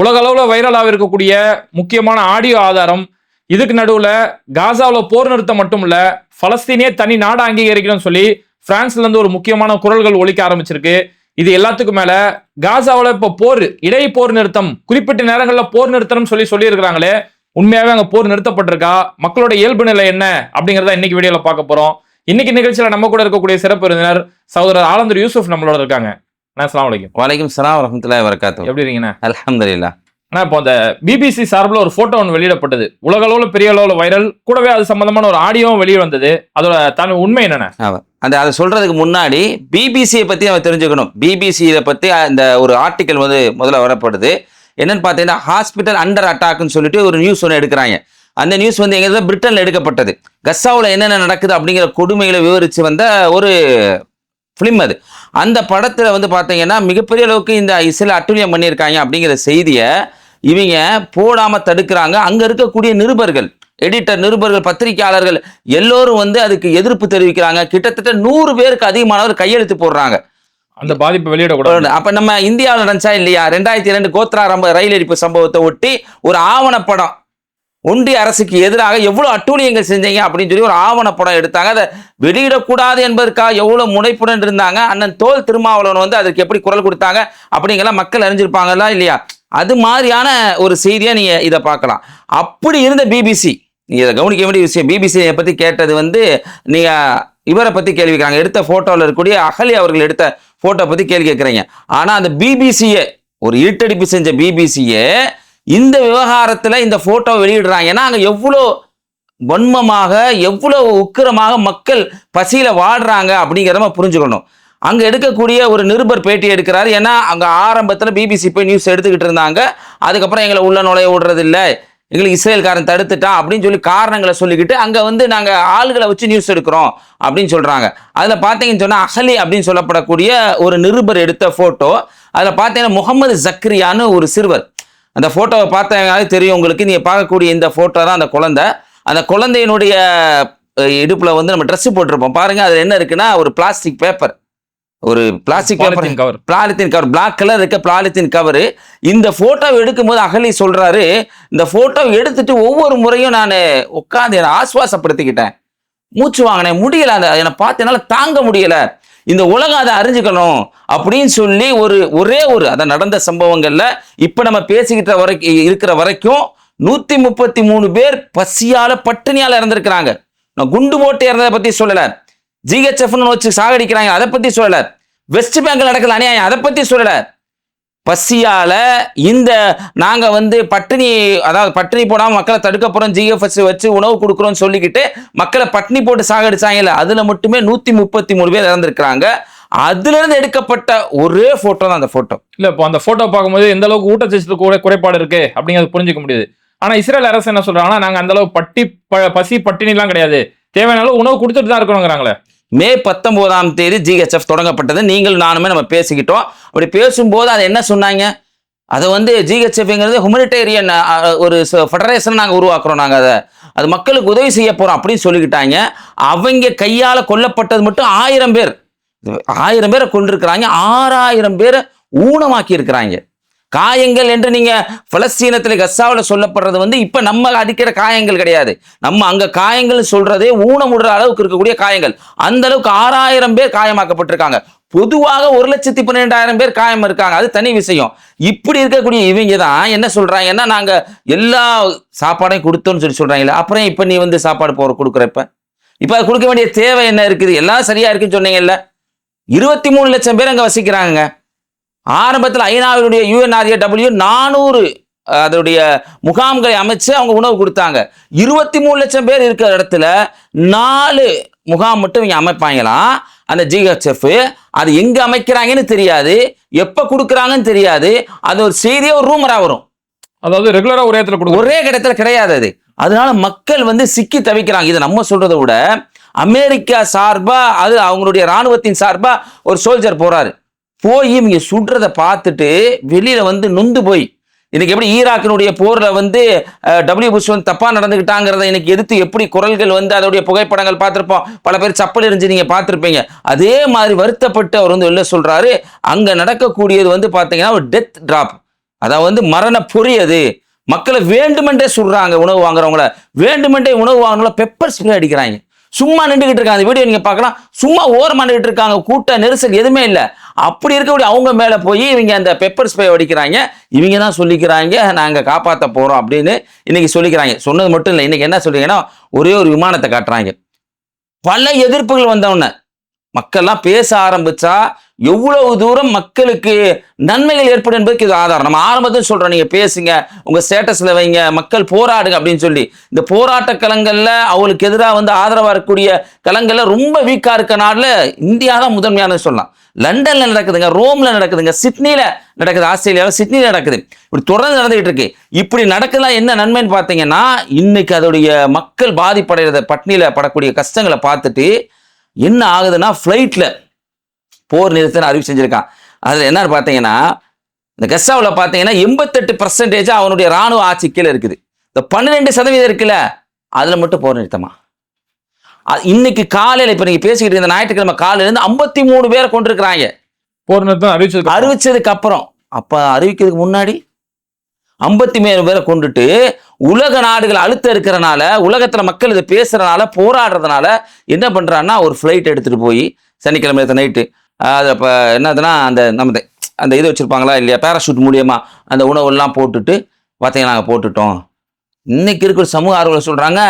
உலக அளவில் வைரலாக இருக்கக்கூடிய முக்கியமான ஆடியோ ஆதாரம். இதுக்கு நடுவில் காசாவில் போர் நிறுத்தம் மட்டும் இல்லை பலஸ்தீனே தனி நாடு அங்கீகரிக்கணும்னு சொல்லி பிரான்ஸ்லேருந்து ஒரு முக்கியமான குரல்கள் ஒழிக்க ஆரம்பிச்சிருக்கு. இது எல்லாத்துக்கும் மேலே காசாவில் இப்போ போர் இடை போர் நிறுத்தம் குறிப்பிட்ட நேரங்களில் போர் நிறுத்தம்னு சொல்லி சொல்லியிருக்கிறாங்களே உண்மையாகவே அங்கே போர் நிறுத்தப்பட்டிருக்கா? மக்களோட இயல்பு நிலை என்ன? அப்படிங்கிறத இன்னைக்கு வீடியோவில் பார்க்க போகிறோம் இன்னைக்கு நிகழ்ச்சியில் நம்ம கூட இருக்கக்கூடிய சிறப்பு விருந்தினர் சகோதரர் ஆலந்தர் யூசுப் நம்மளோட இருக்காங்க. அண்ணா, அஸ்ஸலாமு அலைக்கும். வலைக்கும் சலாம் வரமத்துல்லாஹி வரகாத்து எப்படி இருக்கீங்கண்ணா? அல்ஹம்துலில்லா. ஆனா இப்போ அந்த பிபிசி சார்பில் ஒரு போட்டோ ஒன்று வெளியிடப்பட்டது. உலக அளவில் பெரிய அளவில் வைரல் கூடவே அது சம்பந்தமான ஒரு ஆடியோவும் வெளியே வந்தது. அதோட தன் உண்மை என்னென்ன அந்த அதை சொல்றதுக்கு முன்னாடி பிபிசியை பத்தி நம்ம தெரிஞ்சுக்கணும். பிபிசியை பத்தி அந்த ஒரு ஆர்டிக்கல் வந்து முதல்ல வரப்படுது என்னன்னு பார்த்தீங்கன்னா ஹாஸ்பிட்டல் அண்டர் அட்டாக்னு சொல்லிட்டு ஒரு நியூஸ் ஒன்று எடுக்கிறாங்க. அந்த நியூஸ் வந்து எங்க பிரிட்டன்ல எடுக்கப்பட்டது. கஸ்ஸாவில் என்னென்ன நடக்குது அப்படிங்கிற கொடுமைகளை விவரிச்சு வந்த ஒரு ஃபிலிம் அது. அந்த படத்துல வந்து பார்த்தீங்கன்னா மிகப்பெரிய அளவுக்கு இந்த இசில அட்டுழியம் பண்ணியிருக்காங்க அப்படிங்கிற செய்தியை இவங்க போடாம தடுக்கிறாங்க. அங்க இருக்கக்கூடிய நிருபர்கள் எடிட்டர் நிருபர்கள் பத்திரிகையாளர்கள் எல்லோரும் வந்து அதுக்கு எதிர்ப்பு தெரிவிக்கிறாங்க. கிட்டத்தட்ட நூறு பேருக்கு அதிகமானவர் கையெழுத்து போடுறாங்க. அந்த பாதிப்பு வெளியிடக்கூடாது. அப்ப நம்ம இந்தியாவில் நடந்துச்சா இல்லையா? ரெண்டாயிரத்தி இரண்டு கோத்ரா ரம்ப ரயில் எரிப்பு சம்பவத்தை ஒட்டி ஒரு ஆவணப்படம் ஒன்றிய அரசுக்கு எதிராக எவ்வளவு அட்டூழியங்கள் செஞ்சீங்க அப்படின்னு சொல்லி ஒரு ஆவணப்படம் எடுத்தாங்க. அதை வெளியிடக்கூடாது என்பதற்காக எவ்வளவு முனைப்புடன் இருந்தாங்க. அண்ணன் தோல் திருமாவளவன் வந்து அதற்கு எப்படி குரல் கொடுத்தாங்க அப்படிங்கெல்லாம் மக்கள் அறிஞ்சிருப்பாங்களா இல்லையா? அது மாதிரியான ஒரு செய்தியா நீங்க இதை பார்க்கலாம். அப்படி இருந்த பிபிசி நீங்க இதை கவனிக்க வேண்டிய விஷயம் பிபிசியை பத்தி கேட்டது வந்து நீங்க இவரை பத்தி கேள்வி கேட்குறாங்க. எடுத்த ஃபோட்டோவில் இருக்கக்கூடிய அகலி அவர்கள் எடுத்த போட்டோ பத்தி கேள்வி கேட்குறீங்க. ஆனா அந்த பிபிசியை ஒரு இருட்டடிப்பு செஞ்ச பிபிசியை இந்த விவகாரத்தில் இந்த போட்டோ வெளியிடுறாங்க. ஏன்னா அங்கே எவ்வளோ வன்மமாக எவ்வளோ உக்கிரமாக மக்கள் பசியில் வாடுறாங்க அப்படிங்கிறத நம்ம புரிஞ்சுக்கணும். அங்கே எடுக்கக்கூடிய ஒரு நிருபர் பேட்டி எடுக்கிறாரு. ஏன்னா அங்கே ஆரம்பத்தில் பிபிசி போய் நியூஸ் எடுத்துக்கிட்டு இருந்தாங்க. அதுக்கப்புறம் எங்களை உள்ள நுழைய விடுறதில்லை. எங்களுக்கு இஸ்ரேல்காரன் தடுத்துட்டான் அப்படின்னு சொல்லி காரணங்களை சொல்லிக்கிட்டு அங்கே வந்து நாங்கள் ஆளுகளை வச்சு நியூஸ் எடுக்கிறோம் அப்படின்னு சொல்கிறாங்க அதில் பார்த்தீங்கன்னு சொன்னால் அகலி அப்படின்னு சொல்லப்படக்கூடிய ஒரு நிருபர் எடுத்த ஃபோட்டோ அதில் பார்த்தீங்கன்னா முகமது ஜக்ரியான்னு ஒரு சிறுவர். அந்த போட்டோவை பார்த்தீங்கனாலே தெரியும் உங்களுக்கு. நீங்க பார்க்கக்கூடிய இந்த போட்டோ தான் அந்த குழந்தை. அந்த குழந்தையினுடைய இடுப்புல வந்து நம்ம Dress போட்டிருப்போம். பாருங்க அது என்ன இருக்குன்னா ஒரு பிளாஸ்டிக் பேப்பர் ஒரு plastic paper cover. Polythene cover black colour இருக்க பிளாலித்தின் கவர் இந்த போட்டோ எடுக்கும்போது அகலி சொல்றாரு. இந்த போட்டோ எடுத்துட்டு ஒவ்வொரு முறையும் நான் உட்காந்து என்னை ஆஸ்வாசப்படுத்திக்கிட்டேன். மூச்சு வாங்கினேன். முடியல அந்த என்னை பார்த்து என்னால தாங்க முடியல. இந்த உலகம் அதை அறிஞ்சுக்கணும் அப்படின்னு சொல்லி ஒரு ஒரே ஒரு அதை நடந்த சம்பவங்கள்ல இப்ப நம்ம பேசிக்கிட்ட வரைக்கும் இருக்கிற வரைக்கும் நூத்தி முப்பத்தி மூணு பேர் பசியால பட்டினியால இறந்திருக்கிறாங்க. நான் குண்டு போட்டு இறந்ததை பத்தி சொல்லல. ஜிஹெச்எஃப்னு வச்சு சாகடிக்கிறாங்க அதை பத்தி சொல்லல. வெஸ்ட் பெங்கால் நடக்கல அநியாயம் அதை பத்தி சொல்லல. பசியால இந்த நாங்க வந்து பட்டினி அதாவது பட்டினி போடாம மக்களை தடுக்க போறோம் ஜிஎஃப்எஸ் வச்சு உணவு கொடுக்குறோம்னு சொல்லிக்கிட்டு மக்களை பட்டினி போட்டு சாகடிச்சாங்கல்ல அதுல மட்டுமே நூத்தி முப்பத்தி மூணு பேர் இறந்துருக்கிறாங்க. அதுல இருந்து எடுக்கப்பட்ட ஒரே போட்டோ தான் அந்த போட்டோ இல்ல இப்போ அந்த போட்டோ பார்க்கும்போது எந்த அளவுக்கு ஊட்டச்சத்து கூட குறைபாடு இருக்கு அப்படிங்கிறது புரிஞ்சுக்க முடியுது. ஆனா இஸ்ரேல் அரசு என்ன சொல்றாங்கன்னா நாங்க அந்த அளவுக்கு பட்டி ப- பசி பட்டினிலாம் கிடையாது. தேவையான அளவு உணவு கொடுத்துட்டு தான் இருக்கணுங்கிறாங்களே. மே பத்தொன்பதாம் தேதி ஜிஹெச்எஃப் தொடங்கப்பட்டது. நீங்கள் நானுமே நம்ம பேசிக்கிட்டோம். அப்படி பேசும்போது அதை என்ன சொன்னாங்க? அதை வந்து ஜிஹெச்எஃப்ங்கிறது ஹுமனிடேரியன் ஒரு ஃபெடரேஷன் நாங்கள் உருவாக்குறோம் நாங்கள் அதை. அது மக்களுக்கு உதவி செய்ய போகிறோம் அப்படின்னு சொல்லிக்கிட்டாங்க. அவங்க கையால் கொல்லப்பட்டது மட்டும் ஆயிரம் பேர். ஆயிரம் பேரை கொண்டிருக்கிறாங்க ஆறாயிரம் பேரை ஊனமாக்கி இருக்கிறாங்க காயங்கள் என்று நீங்கள் பலஸ்தீனத்தில் கஸ்ஸாவில் சொல்லப்படுறது வந்து இப்போ நம்ம அடிக்கிற காயங்கள் கிடையாது. நம்ம அங்க காயங்கள் சொல்றதே ஊனமுடுற அளவுக்கு இருக்கக்கூடிய காயங்கள். அந்த அளவுக்கு ஆறாயிரம் பேர் காயமாக்கப்பட்டிருக்காங்க. பொதுவாக ஒரு லட்சத்தி பன்னிரெண்டாயிரம் பேர் காயம் இருக்காங்க. அது தனி விஷயம். இப்படி இருக்கக்கூடிய இவங்க தான் என்ன சொல்றாங்கன்னா நாங்கள் எல்லா சாப்பாடையும் கொடுத்தோம்னு சொல்லி சொல்கிறாங்களே அப்புறம் இப்போ நீ வந்து சாப்பாடு போகிற கொடுக்குறப்ப இப்போ. அது கொடுக்க வேண்டிய தேவை என்ன இருக்குது? எல்லாம் சரியா இருக்குன்னு சொன்னீங்கல்ல. இருபத்தி மூணு லட்சம் பேர் அங்கே வசிக்கிறாங்க ஆரம்பத்தில் ஐநாவினுடைய யூஎன்ஆர்ஏடபிள்யூ நானூறு அதனுடைய முகாம்களை அமைச்சு அவங்க உணவு கொடுத்தாங்க. இருபத்தி மூணு லட்சம் பேர் இருக்கிற இடத்துல நாலு முகாம் மட்டும் இங்க அமைப்பாங்களாம் அந்த ஜிஹெச்எஃப் அது எங்க அமைக்கிறாங்கன்னு தெரியாது. எப்ப கொடுக்குறாங்கன்னு தெரியாது. அது ஒரு செய்தியே ஒரு ரூமரா வரும். அதாவது ரெகுலரா ஒரே இடத்துல ஒரே இடத்துல கிடையாது அது. அதனால மக்கள் வந்து சிக்கி தவிக்கிறாங்க. இதை நம்ம சொல்றதை விட அமெரிக்கா சார்பா அது அவங்களுடைய ராணுவத்தின் சார்பா ஒரு சோல்ஜர் போறாரு. போய் இவங்க சுடுறதை பார்த்துட்டு வெளியில வந்து நொந்து போய் இன்னைக்கு எப்படி ஈராக்கினுடைய போர்ல வந்து டபிள்யூ புஷ் வந்து தப்பா நடந்துகிட்டாங்கிறத இன்னைக்கு எதிர்த்து எப்படி குரல்கள் வந்து அதோடைய புகைப்படங்கள் பார்த்திருப்போம். பல பேர் சப்பல் எரிஞ்சு நீங்க பார்த்திருப்பீங்க. அதே மாதிரி வருத்தப்பட்டு அவர் வந்து வெளில சொல்றாரு. அங்க நடக்கக்கூடியது வந்து பாத்தீங்கன்னா ஒரு டெத் டிராப் அதாவது வந்து மரண பொறி அது. மக்களை வேண்டுமென்றே சுடுறாங்க உணவு வாங்குறவங்கள. வேண்டுமென்றே உணவு வாங்குறவங்கள பெப்பர் ஸ்ப்ரே அடிக்கிறாங்க. சும்மா நின்றுகிட்டு இருக்காங்க. அந்த வீடியோ நீங்க பார்க்கலாம். சும்மா ஓரமாக நின்றுட்டு இருக்காங்க. கூட்ட நெரிசல் எதுவுமே இல்லை. அப்படி இருக்கக்கூடிய அவங்க மேலே போய் இவங்க அந்த பெப்பர் ஸ்ப்ரே அடிக்கிறாங்க இவங்க தான் சொல்லிக்கிறாங்க நாங்கள் காப்பாற்ற போகிறோம் அப்படின்னு இன்றைக்கி சொல்லிக்கிறாங்க. சொன்னது மட்டும் இல்லை இன்றைக்கி என்ன சொல்கிறீங்கன்னா ஒரே ஒரு விமானத்தை காட்டுறாங்க. பல எதிர்ப்புகள் வந்தவுடனே மக்கள்லாம் பேச ஆரம்பிச்சா எவ்வளவு தூரம் மக்களுக்கு நன்மைகள் ஏற்படும் என்பதுக்கு இது ஆதாரம். நம்ம ஆரம்பத்தில் சொல்றோம் நீங்க பேசுங்க உங்க ஸ்டேட்டஸ்ல வைங்க மக்கள் போராடுங்க அப்படின்னு சொல்லி. இந்த போராட்ட களங்கள்ல அவங்களுக்கு எதிராக வந்து ஆதரவா இருக்கக்கூடிய களங்கள்ல ரொம்ப வீக்கா இருக்க நாடுல இந்தியா தான் முதன்மையானது சொல்லலாம். லண்டன்ல நடக்குதுங்க ரோம்ல நடக்குதுங்க சிட்னில நடக்குது ஆஸ்திரேலியாவில் சிட்னில நடக்குது. இப்படி தொடர்ந்து நடந்துகிட்டு இருக்கு. இப்படி நடக்கலாம் என்ன நன்மைன்னு பார்த்தீங்கன்னா இன்னைக்கு அதோடைய மக்கள் பாதிப்படைகிறத பட்னியில படக்கூடிய கஷ்டங்களை பார்த்துட்டு என்ன ஆகுதுன்னா ஃப்ளைட்டில் போர் நிறுத்தம் அறிவு செஞ்சிருக்கான். அதில் என்னன்னு பார்த்தீங்கன்னா இந்த கசாவில் பார்த்தீங்கன்னா எண்பத்தெட்டு பர்சன்டேஜ் அவனுடைய ராணுவ ஆட்சி கீழே இருக்குது. இந்த பன்னிரெண்டு சதவீதம் இருக்குல்ல அதில் மட்டும் போர் நிறுத்தமா? அது இன்னைக்கு காலையில் இப்போ நீங்கள் பேசிக்கிட்டு இருந்த ஞாயிற்றுக்கிழமை காலையிலேருந்து ஐம்பத்தி மூணு பேரை கொண்டிருக்கிறாங்க. போர் நிறுத்தம் அறிவிச்சது அறிவிச்சதுக்கு அப்புறம். அப்போ அறிவிக்கிறதுக்கு முன்னாடி ஐம்பத்தி மூணு பேரை கொண்டுட்டு உலக நாடுகள் அழுத்தம் இருக்கிறனால உலகத்தில் மக்கள் இதை பேசுறதுனால போராடுறதுனால என்ன பண்ணுறான்னா ஒரு ஃப்ளைட் எடுத்துகிட்டு போய் சனிக்கிழமை நேற்று நைட்டு அது இப்போ என்னதுன்னா அந்த நம்ம அந்த இது வச்சுருப்பாங்களா இல்லையா பேராஷூட் மூலியமாக அந்த உணவெல்லாம் போட்டுட்டு பார்த்தீங்கன்னா நாங்கள் போட்டுட்டோம். இன்னைக்கு இருக்கிற சமூக ஆர்வலர் சொல்கிறாங்க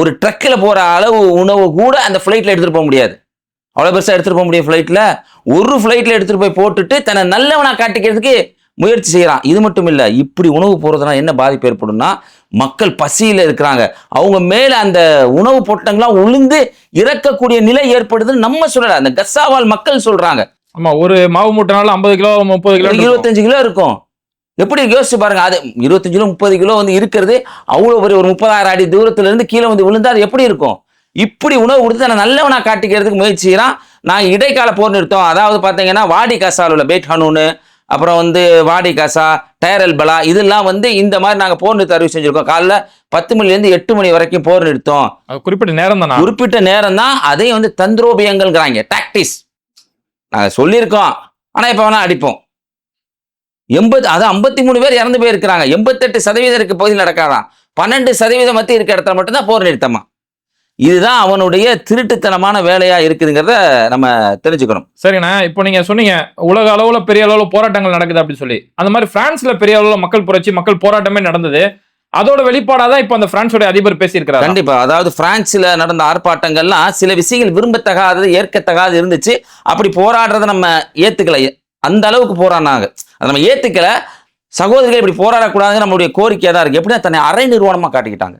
ஒரு ட்ரக்கில் போகிற அளவு உணவு கூட அந்த ஃப்ளைட்டில் எடுத்துகிட்டு போக முடியாது. அவ்வளோ பெருசாக எடுத்துகிட்டு போக முடியும் ஃப்ளைட்டில் ஒரு ஃப்ளைட்டில் எடுத்துகிட்டு போய் போட்டுட்டு தன்னை நல்லவனாக காட்டிக்கிறதுக்கு முயற்சி செய்கிறான் இது மட்டும் இல்லை இப்படி உணவு போகிறதுனால என்ன பாதிப்பு ஏற்படும்னா மக்கள் பசியில் இருக்கிறாங்க. அவங்க மேலே அந்த உணவு பொட்டங்கள்லாம் உளுந்து இறக்கக்கூடிய நிலை ஏற்படுதுன்னு நம்ம சொல்லலை. அந்த கசாவால் மக்கள் சொல்கிறாங்க ஆமா ஒரு மாவு மூட்டைனால ஐம்பது கிலோ முப்பது கிலோ. இருபத்தஞ்சு கிலோ இருக்கும். எப்படி? யோசிச்சு பாருங்க. அது இருபத்தஞ்சு கிலோ முப்பது கிலோ வந்து இருக்கிறது அவ்வளோ பெரிய ஒரு முப்பதாயிரம் அடி தூரத்துல இருந்து கீழே வந்து விழுந்தா அது எப்படி இருக்கும்? இப்படி உணவு கொடுத்து நான் நல்லவனா காட்டிக்கிறதுக்கு முயற்சி செய்யறான். நான் இடைக்கால போர் நிறுத்தம். அதாவது பார்த்தீங்கன்னா வாடி காசால் உள்ள பேட் ஹனூனு அப்புறம் வந்து வாடி காசா டயரல் பலா இதெல்லாம் வந்து இந்த மாதிரி நாங்கள் போர் நிறுத்தம் அறிவு செஞ்சிருக்கோம். காலைல பத்து மணிலேருந்து எட்டு மணி வரைக்கும் போர் நிறுத்தம். குறிப்பிட்ட நேரம் தானா? குறிப்பிட்ட நேரம் தான் அதையும் வந்து தந்திரோபியங்கள்ங்கிறாங்க. டாக்டிஸ் நாங்கள் சொல்லியிருக்கோம். ஆனால் இப்போ வேணா அடிப்போம். எண்பது அது ஐம்பத்தி மூணு பேர் இறந்து போயிருக்கிறாங்க. எண்பத்தெட்டு சதவீதம் இருக்க பகுதியில் நடக்காதான். பன்னெண்டு சதவீதம் மத்தி இருக்க இடத்துல மட்டும்தான் போர் நிறுத்தமா? இதுதான் அவனுடைய திருட்டுத்தனமான வேலையா இருக்குதுங்கிறத நம்ம தெரிஞ்சுக்கணும். சரிண்ணா இப்போ நீங்க சொன்னீங்க உலக அளவுல பெரிய அளவுல போராட்டங்கள் நடக்குது அப்படின்னு சொல்லி. அந்த மாதிரி பிரான்ஸ்ல பெரிய அளவுல மக்கள் புரட்சி மக்கள் போராட்டமே நடந்தது. அதோட வெளிப்பாடா தான் இப்போ அந்த பிரான்ஸோட அதிபர் பேசியிருக்கிறாரு? கண்டிப்பா. அதாவது பிரான்ஸ்ல நடந்த ஆர்ப்பாட்டங்கள்லாம் சில விஷயங்கள் விரும்பத்தகாதது ஏற்கத்தகாதது இருந்துச்சு. அப்படி போராடுறதை நம்ம ஏத்துக்கல. அந்த அளவுக்கு போராடினாங்க. அதை நம்ம ஏத்துக்கல. சகோதரிகள் இப்படி போராடக்கூடாதுன்னு நம்மளுடைய கோரிக்கையா தான் இருக்கு. எப்படின்னா தன்னை அரை நிறுவனமா காட்டிக்கிட்டாங்க.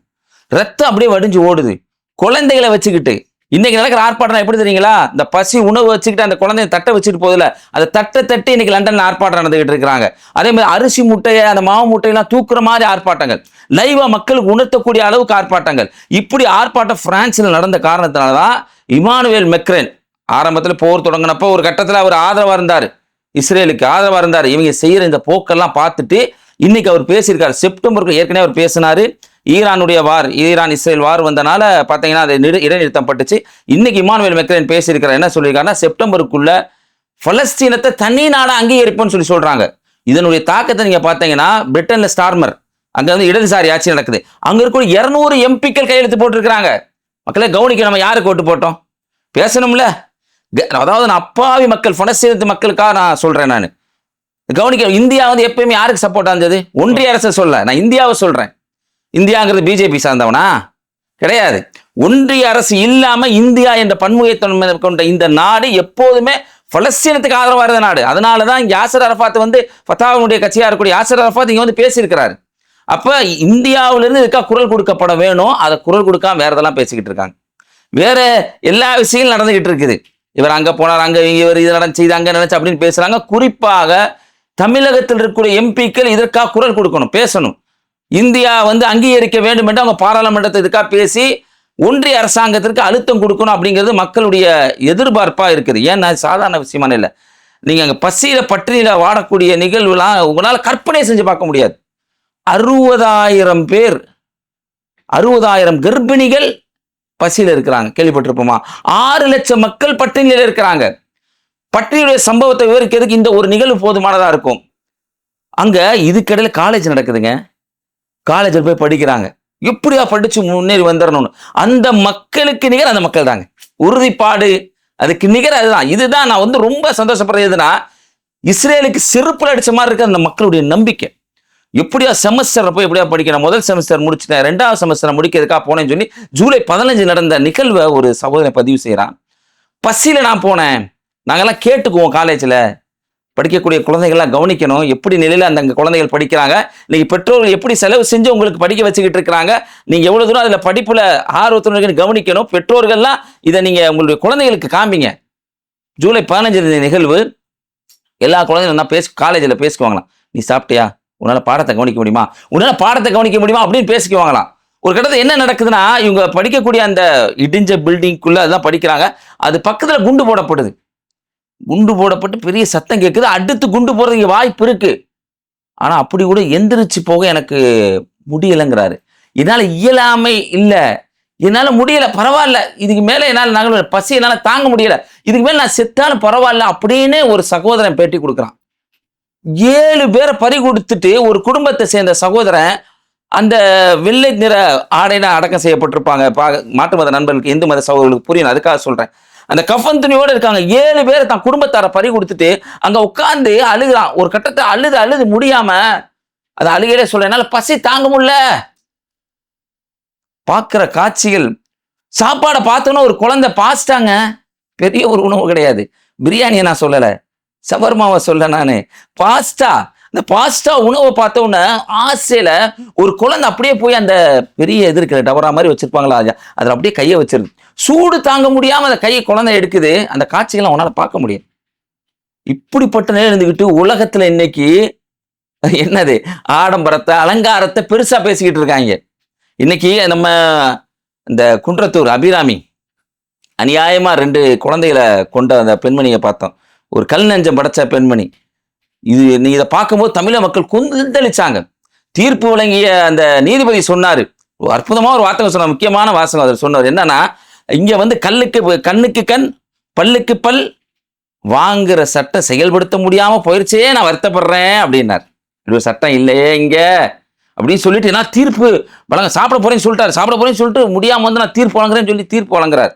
ரத்தம் அப்படியே வடிஞ்சு ஓடுது. குழந்தைகளை வச்சுக்கிட்டு இன்னைக்கு நடக்கிற ஆர்ப்பாட்டம் எப்படி தெரியுங்களா? இந்த பசி உணவு வச்சுக்கிட்டு அந்த குழந்தைய தட்டை வச்சுட்டு போகுதுல அதை தட்டை தட்டி இன்னைக்கு லண்டன்ல ஆர்ப்பாட்டம் நடந்துகிட்டு இருக்கிறாங்க. அதே மாதிரி அரிசி முட்டையை அந்த மாவு முட்டையெல்லாம் தூக்குற மாதிரி ஆர்ப்பாட்டங்கள். லைவா மக்களுக்கு உணர்த்தக்கூடிய அளவுக்கு ஆர்ப்பாட்டங்கள். இப்படி ஆர்ப்பாட்டம் பிரான்ஸ்ல நடந்த காரணத்தினாலதான் இமானுவேல் மெக்ரேன் ஆரம்பத்தில் போர் தொடங்கினப்போ ஒரு கட்டத்தில் அவர் ஆதரவாக இருந்தார். இஸ்ரேலுக்கு ஆதரவாக இருந்தார். இவங்க செய்யற இந்த போக்கெல்லாம் பார்த்துட்டு இன்னைக்கு அவர் பேசியிருக்காரு. செப்டம்பருக்கு ஏற்கனவே அவர் பேசினாரு. ஈரானுடைய வார் ஈரான் இஸ்ரேல் வார் வந்தனால பார்த்தீங்கன்னா அது நிறு- இடைநிறுத்தம் பட்டுச்சு. இன்னைக்கு இமானுவேல் மெக்ரேன் பேசியிருக்கிறார் என்ன சொல்லியிருக்காருன்னா செப்டம்பருக்குள்ள பலஸ்தீனத்தை தனி நாடா அங்கீகரிப்போம்னு சொல்லி சொல்றாங்க. இதனுடைய தாக்கத்தை நீங்க பார்த்தீங்கன்னா பிரிட்டன்ல ஸ்டார்மர் அங்க வந்து இடதுசாரி ஆட்சி நடக்குது. அங்க இருக்க இருநூறு எம்பிக்கள் கையெழுத்து போட்டிருக்கிறாங்க. மக்களை கவனிக்க நம்ம யாருக்கு ஓட்டு போட்டோம்? பேசணும்ல. க- அதாவது நான் அப்பாவி மக்கள் பலஸ்தீனத்து மக்களுக்காக நான் சொல்றேன் நான். கவனிக்க இந்தியா வந்து எப்பயுமே யாருக்கு சப்போர்ட்டாக இருந்தது? ஒன்றிய அரசை சொல்ல நான் இந்தியாவை சொல்றேன். இந்தியாங்கிறது பிஜேபி சார்ந்தவனா? கிடையாது. ஒன்றிய அரசு இல்லாம இந்தியா என்ற பன்முகத்தன்மை கொண்ட இந்த நாடு எப்போதுமே பலஸ்தீனத்துக்கு ஆதரவாக இருந்த நாடு. அதனால தான் யாசர் அரஃபாத் வந்து ஃபத்தாவுடைய கட்சியா இருக்கக்கூடிய யாசர் அரஃபாத் இங்க வந்து பேசியிருக்கிறாரு. அப்ப இந்தியாவிலிருந்து இதுக்காக குரல் கொடுக்கப்பட வேணும் அதை குரல் கொடுக்காம வேற இதெல்லாம் பேசிக்கிட்டு இருக்காங்க. வேற எல்லா விஷயங்களும் நடந்துகிட்டு இருக்குது. இவர் அங்க போனார் அங்க இவர் இது நடந்துச்சு இது அங்க நடந்துச்சு அப்படின்னு பேசுறாங்க. குறிப்பாக தமிழகத்தில் இருக்கக்கூடிய எம்பிக்கள் இதற்காக குரல் கொடுக்கணும் பேசணும். இந்தியா வந்து அங்கீகரிக்க வேண்டும் என்று அவங்க பாராளுமன்றத்தை பேசி ஒன்றிய அரசாங்கத்திற்கு அழுத்தம் கொடுக்கணும் அப்படிங்கிறது மக்களுடைய எதிர்பார்ப்பா இருக்குது. ஏன்னா சாதாரண விஷயமான இல்லை. நீங்க அங்க பசியில பட்டினியில் வாடக்கூடிய நிகழ்வுலாம் உங்களால் கற்பனை செஞ்சு பார்க்க முடியாது. அறுபதாயிரம் பேர் அறுபதாயிரம் கர்ப்பிணிகள் பசியில இருக்கிறாங்க. கேள்விப்பட்டிருப்போமா? ஆறு லட்சம் மக்கள் பட்டினியில இருக்கிறாங்க. பட்டினியுடைய சம்பவத்தை விவரிக்கிறதுக்கு இந்த ஒரு நிகழ்வு போதுமானதா இருக்கும்? அங்க இதுக்கிடையில் காலேஜ் நடக்குதுங்க. காலேஜில் போய் படிக்கிறாங்க. எப்படியா படித்து முன்னேறி வந்துடணும்னு அந்த மக்களுக்கு நிகர் அந்த மக்கள் தாங்க. உறுதிப்பாடு அதுக்கு நிகர் அதுதான். இதுதான் நான் வந்து ரொம்ப சந்தோஷப்படுறது எதுனா இஸ்ரேலுக்கு செருப்புல அடித்த மாதிரி இருக்க அந்த மக்களுடைய நம்பிக்கை. எப்படியா செமஸ்டர் போய் எப்படியா படிக்கணும்? முதல் செமஸ்டர் முடிச்சிட்டேன். ரெண்டாவது செமஸ்டர் முடிக்கிறதுக்காக போனேன்னு சொல்லி ஜூலை பதினஞ்சு நடந்த நிகழ்வை ஒரு சகோதரன் பதிவு செய்கிறான் பசியில் நான் போனேன். நாங்கெல்லாம் கேட்டுக்குவோம் காலேஜில் படிக்கக்கூடிய குழந்தைகள்லாம் கவனிக்கணும். எப்படி நிலையில் அந்த குழந்தைகள் படிக்கிறாங்க இன்னைக்கு பெற்றோர்கள் எப்படி செலவு செஞ்சு உங்களுக்கு படிக்க வச்சுக்கிட்டு இருக்கிறாங்க நீங்க எவ்வளவு தூரம் அதுல படிப்புல ஆர்வத்துடன் கவனிக்கணும். பெற்றோர்கள்லாம் இதை நீங்க உங்களுடைய குழந்தைகளுக்கு காமிங்க. ஜூலை பதினஞ்சு நிகழ்வு. எல்லா குழந்தைகளும் தான் பேச காலேஜில் பேசுவாங்களாம். நீ சாப்பிட்டியா? உன்னால பாடத்தை கவனிக்க முடியுமா? உன்னால பாடத்தை கவனிக்க முடியுமா? அப்படின்னு பேசிக்குவாங்களாம். ஒரு கட்டத்தில் என்ன நடக்குதுன்னா இவங்க படிக்கக்கூடிய அந்த இடிஞ்ச பில்டிங்குள்ள அதுதான் படிக்கிறாங்க. அது பக்கத்துல குண்டு போடப்படுது. குண்டு போடப்பட்டு பெரிய சத்தம் கேட்குது அடுத்து குண்டு போடுறதுக்கு வாய்ப்பு இருக்கு. ஆனால் அப்படி கூட எந்திரிச்சு போக எனக்கு முடியலைங்கிறாரு. என்னால் இயலாமை இல்லை. என்னால் முடியலை பரவாயில்ல. இதுக்கு மேலே என்னால் நாங்கள் பசி என்னால் தாங்க முடியலை. இதுக்கு மேலே நான் செத்தாலும் பரவாயில்ல அப்படின்னு ஒரு சகோதரன் பேட்டி கொடுக்குறான். ஏழு பேரை பறி கொடுத்துட்டு ஒரு குடும்பத்தை சேர்ந்த சகோதரன் அந்த வெள்ளை நிற ஆடையில அடக்கம் செய்யப்பட்டிருப்பாங்க. பா- மாற்று மத நண்பர்களுக்கு இந்து மத சகோதரர்களுக்கு புரியும். அதுக்காக சொல்கிறேன் அந்த கஃபன் துணியோட இருக்காங்க. ஏழு பேர் தான் குடும்பத்தார பறி கொடுத்துட்டு அங்கே உட்காந்து அழுகிறான். ஒரு கட்டத்தை அழுது அழுது முடியாம அது அழுகையிலே சொல்ல என்னால் பசி தாங்க முடியல. பார்க்குற காட்சிகள் சாப்பாடை பார்த்தோன்னா ஒரு குழந்தை பாசிட்டாங்க. பெரிய ஒரு உணவு கிடையாது. பிரியாணியை நான் சொல்லலை. சவர்மாவை சொல்ல நான். பாஸ்டா இந்த பாஸ்டா உணவை பார்த்த உடனே ஆசையில ஒரு குழந்தை அப்படியே போய் அந்த பெரிய இது இருக்கிற டவரா மாதிரி வச்சிருப்பாங்களா அது- அப்படியே கையை வச்சிருக்கு சூடு தாங்க முடியாம அந்த கையை குழந்தை எடுக்குது. அந்த காட்சிகளை உன்னால பார்க்க முடியும். இப்படிப்பட்ட நிலை இருந்துக்கிட்டு உலகத்துல இன்னைக்கு என்னது? ஆடம்பரத்தை அலங்காரத்தை பெருசா பேசிக்கிட்டு இருக்காங்க. இன்னைக்கு நம்ம இந்த குன்றத்தூர் அபிராமி அநியாயமா ரெண்டு குழந்தைகளை கொண்ட அந்த பெண்மணியை பார்த்தோம். ஒரு கல் நெஞ்சம் படைச்ச பெண்மணி. இது நீ இதை பார்க்கும்போது தமிழக மக்கள் கொந்தளிச்சாங்க. தீர்ப்பு வழங்கிய அந்த நீதிபதி சொன்னாரு. ஒரு அற்புதமாக ஒரு வார்த்தை சொன்னார். முக்கியமான வாசகம் அவர் சொன்னார். என்னன்னா இங்க வந்து கல்லுக்கு கண்ணுக்கு கண் பல்லுக்கு பல் வாங்குற சட்டம் செயல்படுத்த முடியாம போயிடுச்சே நான் வருத்தப்படுறேன் அப்படின்னார். இது ஒரு சட்டம் இல்லையே இங்க அப்படின்னு சொல்லிட்டு நான் தீர்ப்பு வழங்க சாப்பிட போறேன்னு சொல்லிட்டாரு. சாப்பிட போறேன்னு சொல்லிட்டு முடியாம வந்து நான் தீர்ப்பு வழங்குறேன்னு சொல்லி தீர்ப்பு வழங்குறாரு.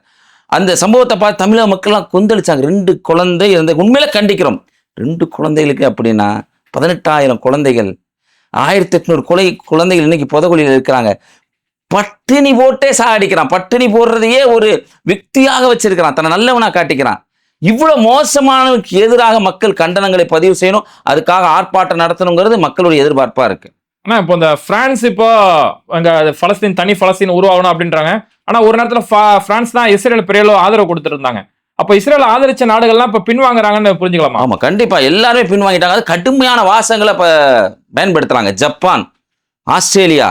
அந்த சம்பவத்தை பார்த்து தமிழக மக்கள்லாம் கொந்தளிச்சாங்க. ரெண்டு குழந்தை இருந்த உண்மையில கண்டிக்கிறோம். ரெண்டு குழந்தைகளுக்கு அப்படின்னா பதினெட்டாயிரம் குழந்தைகள். ஆயிரத்தி எட்நூறு கொலை குழந்தைகள் இன்னைக்கு புதகுழியில் இருக்கிறாங்க. பட்டினி போட்டே சாகடிக்கிறான். பட்டினி போடுறதையே ஒரு விக்தியாக வச்சிருக்கிறான். தன்னை நல்லவனா காட்டிக்கிறான். இவ்வளவு மோசமானவனுக்கு எதிராக மக்கள் கண்டனங்களை பதிவு செய்யணும். அதுக்காக ஆர்ப்பாட்டம் நடத்தணுங்கிறது மக்களுடைய எதிர்பார்ப்பா இருக்கு. ஆனா இப்போ இந்த பிரான்ஸ் இப்போ அங்க பலஸ்தீன் தனி பலஸ்தீன் உருவாகணும் அப்படின்றாங்க. ஆனா ஒரு நேரத்துல பா- பிரான்ஸ் தான் இஸ்ரேல் பெரிய ஆதரவு கொடுத்துருந்தாங்க. அப்ப இஸ்ரேல் ஆதரிச்ச நாடுகள்லாம் இப்ப பின்வாங்குறாங்கன்னு புரிஞ்சுக்கலாமா? ஆமா கண்டிப்பா. எல்லாருமே பின்வாங்கிட்டாங்க. அது கடுமையான வாசங்களை இப்ப பயன்படுத்துறாங்க. ஜப்பான் ஆஸ்திரேலியா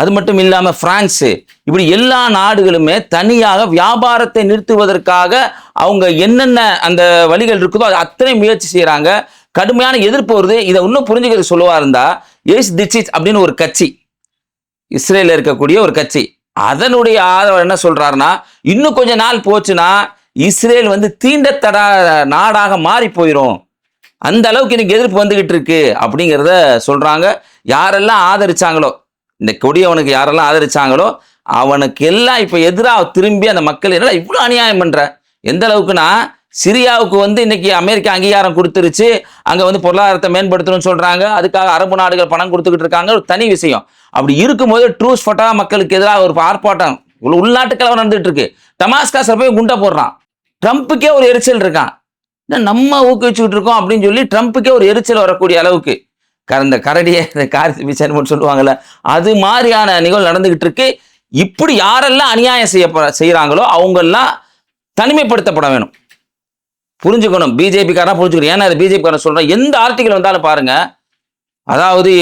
அது மட்டும் இல்லாம பிரான்ஸ் இப்படி எல்லா நாடுகளுமே தனியாக வியாபாரத்தை நிறுத்துவதற்காக அவங்க என்னென்ன அந்த வழிகள் இருக்குதோ அது அத்தனை முயற்சி செய்யறாங்க கடுமையான எதிர்ப்பு வருது. இதை இன்னும் புரிஞ்சுக்கிறது சொல்லுவா இருந்தா ஏஸ் திச்சித் அப்படின்னு ஒரு கட்சி இஸ்ரேல இருக்கக்கூடிய ஒரு கட்சி. அதனுடைய ஆதரவு என்ன சொல்றாருன்னா இன்னும் கொஞ்ச நாள் போச்சுன்னா இஸ்ரேல் வந்து தீண்டத்தடா நாடாக மாறி போயிடும் அந்த அளவுக்கு இன்னைக்கு எதிர்ப்பு வந்துகிட்டு இருக்கு அப்படிங்கிறத சொல்றாங்க. யாரெல்லாம் ஆதரிச்சாங்களோ இந்த கொடியவனுக்கு யாரெல்லாம் ஆதரிச்சாங்களோ அவனுக்கு எல்லாம் இப்போ எதிராக திரும்பி அந்த மக்கள் என்னடா இவ்வளோ அநியாயம் பண்ணுறேன் எந்த அளவுக்குன்னா சிரியாவுக்கு வந்து இன்னைக்கு அமெரிக்கா அங்கீகாரம் கொடுத்துருச்சு. அங்கே வந்து பொருளாதாரத்தை மேம்படுத்தணும்னு சொல்கிறாங்க அதுக்காக அரபு நாடுகள் பணம் கொடுத்துக்கிட்டு இருக்காங்க. ஒரு தனி விஷயம். அப்படி இருக்கும்போது ட்ரூஸ் ஃபட்டா மக்களுக்கு எதிராக ஒரு ஆர்ப்பாட்டம் உள்நாட்டு கலவரம் நடந்துட்டு இருக்கு. டமாஸ்காஸ்ல போய் குண்டை போடுறான். ட்ரம்ப்புக்கே ஒரு எரிச்சல் இருக்கான். என்ன நம்ம ஊக்குவிச்சுக்கிட்டு இருக்கோம் அப்படின்னு சொல்லி ட்ரம்ப்புக்கே ஒரு எரிச்சல் வரக்கூடிய அளவுக்கு. கரந்த இந்த கரடியை இந்த காரி பிச்சைன்னு சொல்லுவாங்கல்ல அது மாதிரியான நிகழ்வு நடந்துகிட்டு இருக்கு இப்படி யாரெல்லாம் அநியாயம் செய்ய செய்கிறாங்களோ அவங்கெல்லாம் தனிமைப்படுத்தப்பட வேணும். புரிஞ்சுக்கணும். பிஜேபிக்காரன் புரிஞ்சுக்கணும். ஏன்னா அது பிஜேபிக்காரன் சொல்கிறேன் எந்த ஆர்டிகல் வந்தாலும் பாருங்க. அதாவது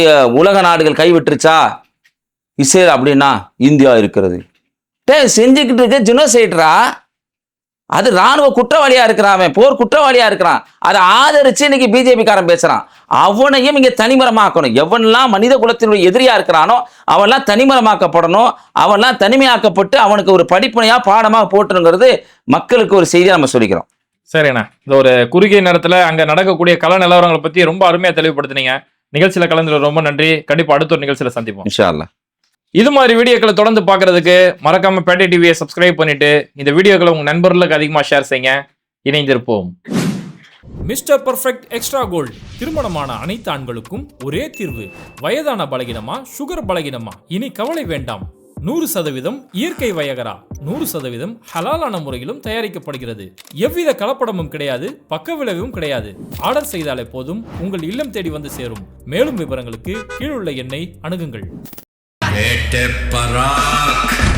உலக நாடுகள் கைவிட்டுருச்சா? இஸ்ரேல் அப்படின்னா இந்தியா இருக்கிறது. டே செஞ்சுக்கிட்டு இருக்க ஜினோசைட்ரா அது ராணுவ குற்றவாளியா இருக்கிறான் அவன் போர் குற்றவாளியா இருக்கிறான். அதை ஆதரிச்சு இன்னைக்கு பிஜேபி காரன் பேசுறான். அவனையும் இங்க தனிமரமாக்கணும். எவன்லாம் மனித குலத்தினுடைய எதிரியா இருக்கிறானோ அவன்லாம் தனிமரமாக்கப்படணும். அவன்லாம் தனிமையாக்கப்பட்டு அவனுக்கு ஒரு படிப்பனையா பாடமா போட்டுருங்கிறது மக்களுக்கு ஒரு செய்தியா நம்ம சொல்லிக்கிறோம். சரிண்ணா. இந்த ஒரு குறுகிய நேரத்துல அங்க நடக்கக்கூடிய கல நிலவரங்களை பத்தி ரொம்ப அருமையா தெளிவுபடுத்தினீங்க. நிகழ்ச்சியில கலந்துல ரொம்ப நன்றி. கண்டிப்பா அடுத்த ஒரு நிகழ்ச்சியில சந்திப்போம். இன்ஷா இது மாதிரி வீடியோக்களை தொடர்ந்து பார்க்கறதுக்கு மறக்காம பேட்டை டிவியை சப்ஸ்கிரைப் பண்ணிட்டு இந்த வீடியோக்களை உங்க நண்பர்களுக்கு அதிகமாக ஷேர் செய்யுங்க. இணைந்திருப்போம். Mister perfect extra gold. திருமணமான அனைத்து ஆண்களுக்கும் ஒரே தீர்வு. வயதான பலகினமா சுகர் பலகினமா? இனி கவலை வேண்டாம். நூறு சதவீதம் இயற்கை வயகரா? நூறு சதவீதம் ஹலாலான முறையிலும் தயாரிக்கப்படுகிறது. எவ்வித கலப்படமும் கிடையாது பக்க விளைவும் கிடையாது. ஆர்டர் செய்தாலே போதும் உங்கள் இல்லம் தேடி வந்து சேரும். மேலும் விவரங்களுக்கு கீழுள்ள எண்ணை அணுகுங்கள். Hete Barak.